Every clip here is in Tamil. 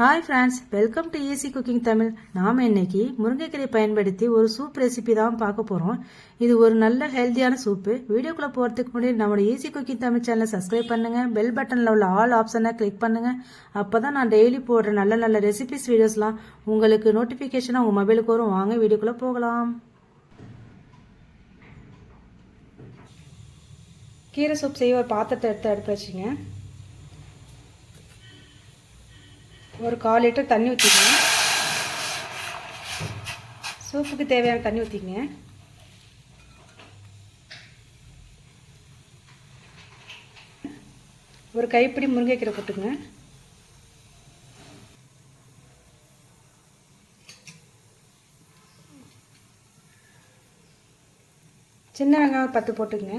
Hi friends welcome to easy cooking Tamil நாம் இன்னைக்கு முருங்கைக்கீரை பயன்படுத்தி ஒரு சூப் ரெசிபி தான் பார்க்க போகிறோம் இது ஒரு நல்ல ஹெல்த்தியான சூப்பு வீடியோக்குள்ளே போகிறதுக்கு முன்னாடி நம்மளோட ஈஸி குக்கிங் தமிழ் சேனலை சப்ஸ்கிரைப் பண்ணுங்கள் பெல் பட்டனில் உள்ள ஆல் ஆப்ஷனை கிளிக் பண்ணுங்கள் அப்போ தான் நான் டெய்லி போடுற நல்ல நல்ல ரெசிபிஸ் வீடியோஸ்லாம் உங்களுக்கு நோட்டிஃபிகேஷனாக உங்கள் மொபைலுக்கு வரும். வாங்க வீடியோக்குள்ளே போகலாம். கீரை சூப் செய்ய ஒரு பாத்திரத்தை எடுத்து அடுப்பு வச்சுங்க. ஒரு கால் லிட்டர் தண்ணி ஊற்றிக்கங்க சூப்புக்கு தேவையான தண்ணி ஊற்றிக்கங்க ஒரு கைப்பிடி முருங்கைக்கீரை போட்டுங்க சின்ன வெங்காயம் பத்து போட்டுங்க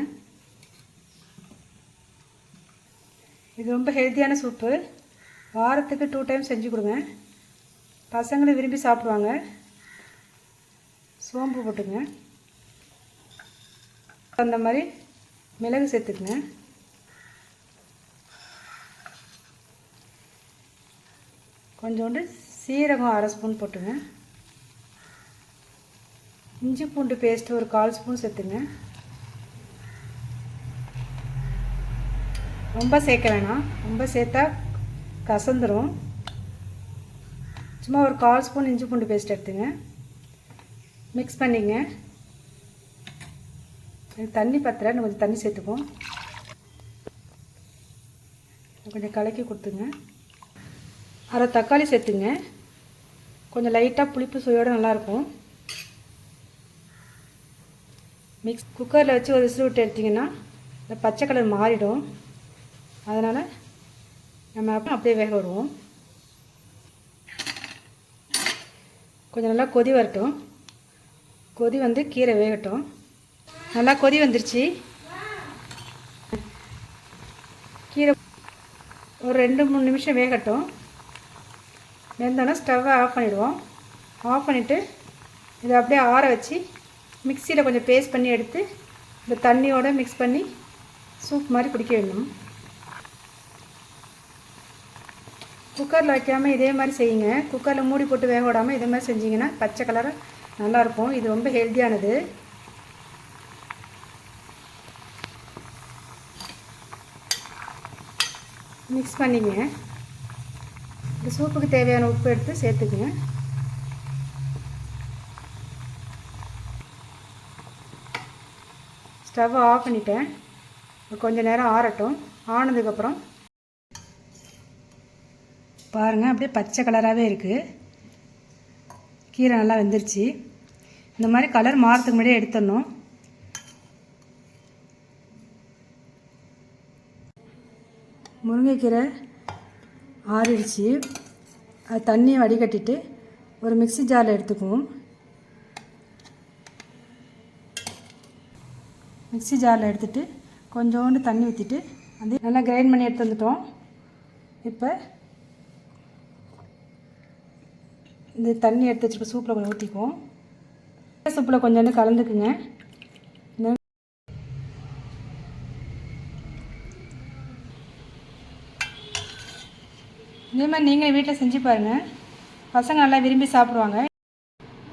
இது ரொம்ப ஹெல்த்தியான சூப்பு. வாரத்துக்கு டூ டைம் செஞ்சு கொடுங்க. பசங்களும் விரும்பி சாப்பிடுவாங்க. சோம்பு போட்டுங்க. அந்த மாதிரி மிளகு சேர்த்துக்குங்க. கொஞ்சோண்டு சீரகம் அரை ஸ்பூன் போட்டுங்க. இஞ்சி பூண்டு பேஸ்ட்டு ஒரு கால் ஸ்பூன் சேர்த்துங்க. ரொம்ப சேர்க்க வேணாம். ரொம்ப சேர்த்தா கசந்துரும். சும்மா ஒரு கால் ஸ்பூன் இஞ்சி பூண்டு பேஸ்ட் எடுத்துங்க. மிக்ஸ் பண்ணிங்க. தண்ணி பத்திர கொஞ்சம் தண்ணி சேர்த்துப்போம். கொஞ்சம் கலக்கி கொடுத்துங்க அரை தக்காளி சேர்த்துங்க. கொஞ்சம் லைட்டாக புளிப்பு சுவையோடு நல்லாயிருக்கும். மிக்ஸ் குக்கரில் வச்சு ஒரு விசில் விட்டு எடுத்திங்கன்னா இந்த பச்சை கலர் மாறிடும். அதனால் நம்ம அப்படியே வேக வருவோம் கொஞ்சம் நல்லா கொதி வரட்டும். கொதி வந்து கீரை வேகட்டும். நல்லா கொதி வந்துருச்சு. கீரை ஒரு ரெண்டு மூணு நிமிஷம் வேகட்டும். வெந்தோன்னா ஸ்டவ்வை ஆஃப் பண்ணிவிடுவோம் ஆஃப் பண்ணிவிட்டு இதை அப்படியே ஆற வச்சு மிக்சியில் கொஞ்சம் பேஸ்ட் பண்ணி எடுத்து இந்த தண்ணியோடு மிக்ஸ் பண்ணி சூப் மாதிரி குடிக்க வேணும் குக்கரில் வைக்காமல் இதே மாதிரி செய்யுங்க. குக்கரில் மூடி போட்டு வேக விடாமல் இதே மாதிரி செஞ்சிங்கன்னா பச்சை கலராக நல்லாயிருக்கும். இது ரொம்ப ஹெல்த்தியானது. மிக்ஸ் பண்ணிங்க. இந்த சூப்புக்கு தேவையான உப்பு எடுத்து சேர்த்துக்குங்க. ஸ்டவ் ஆஃப் பண்ணிட்டேன். கொஞ்சம் நேரம் ஆறட்டும். ஆனதுக்கப்புறம் பாருங்கள் அப்படியே பச்சை கலராகவே இருக்குது கீரை நல்லா வெந்துருச்சு. இந்த மாதிரி கலர் மாறத்துக்கு முன்னாடியே எடுத்துடணும். முருங்கைக்கீரை ஆறிடுச்சு. அது தண்ணியை வடிகட்டிட்டு ஒரு மிக்சி ஜாரில் எடுத்துக்குவோம். மிக்சி ஜாரில் எடுத்துகிட்டு கொஞ்சோண்டு தண்ணி ஊற்றிட்டு அதே நல்லா கிரைண்ட் பண்ணி எடுத்து வந்துட்டோம். இப்போ இந்த தண்ணி எடுத்து வச்சுருக்க சூப்பில் கொஞ்சம் ஊற்றிக்குவோம் சூப்பில் கொஞ்சோண்டு கலந்துக்குங்க. இதே மாதிரி நீங்களே வீட்டில் செஞ்சு பாருங்கள் பசங்க நல்லா விரும்பி சாப்பிடுவாங்க.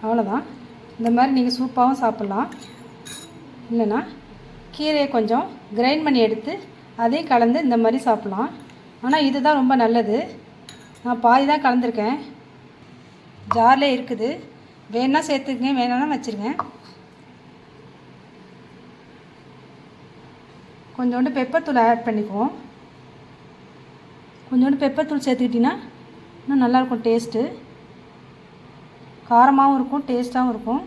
அவ்வளோதான் இந்த மாதிரி நீங்கள் சூப்பாகவும் சாப்பிட்லாம். இல்லைன்னா கீரையை கொஞ்சம் கிரைண்ட் பண்ணி எடுத்து அதையும் கலந்து இந்த மாதிரி சாப்பிட்லாம். ஆனால் இதுதான் ரொம்ப நல்லது. நான் பாதி தான் கலந்துருக்கேன். ஜாரில் இருக்குது. வேணால் சேர்த்துக்குங்க வேணாலும் வச்சுருங்க. கொஞ்சோண்டு பெப்பர் தூள் ஆட் பண்ணிக்குவோம். கொஞ்சோண்டு பெப்பர் தூள் சேர்த்துக்கிட்டிங்கன்னா இன்னும் நல்லாயிருக்கும் டேஸ்ட்டு காரமாகவும் இருக்கும் டேஸ்ட்டாகவும் இருக்கும்.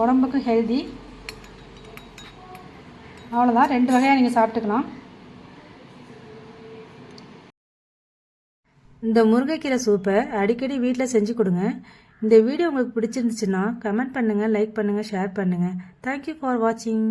உடம்புக்கு ஹெல்தி அவ்வளோதான் ரெண்டு வகையாக நீங்கள் சாப்பிட்டுக்கலாம். இந்த முருங்கைக்கீரை சூப்பை அடிக்கடி வீட்டில் செஞ்சு கொடுங்க. இந்த வீடியோ உங்களுக்கு பிடிச்சிருந்துச்சுன்னா கமெண்ட் பண்ணுங்கள் லைக் பண்ணுங்கள் ஷேர் பண்ணுங்கள் தேங்க்யூ ஃபார் வாட்சிங்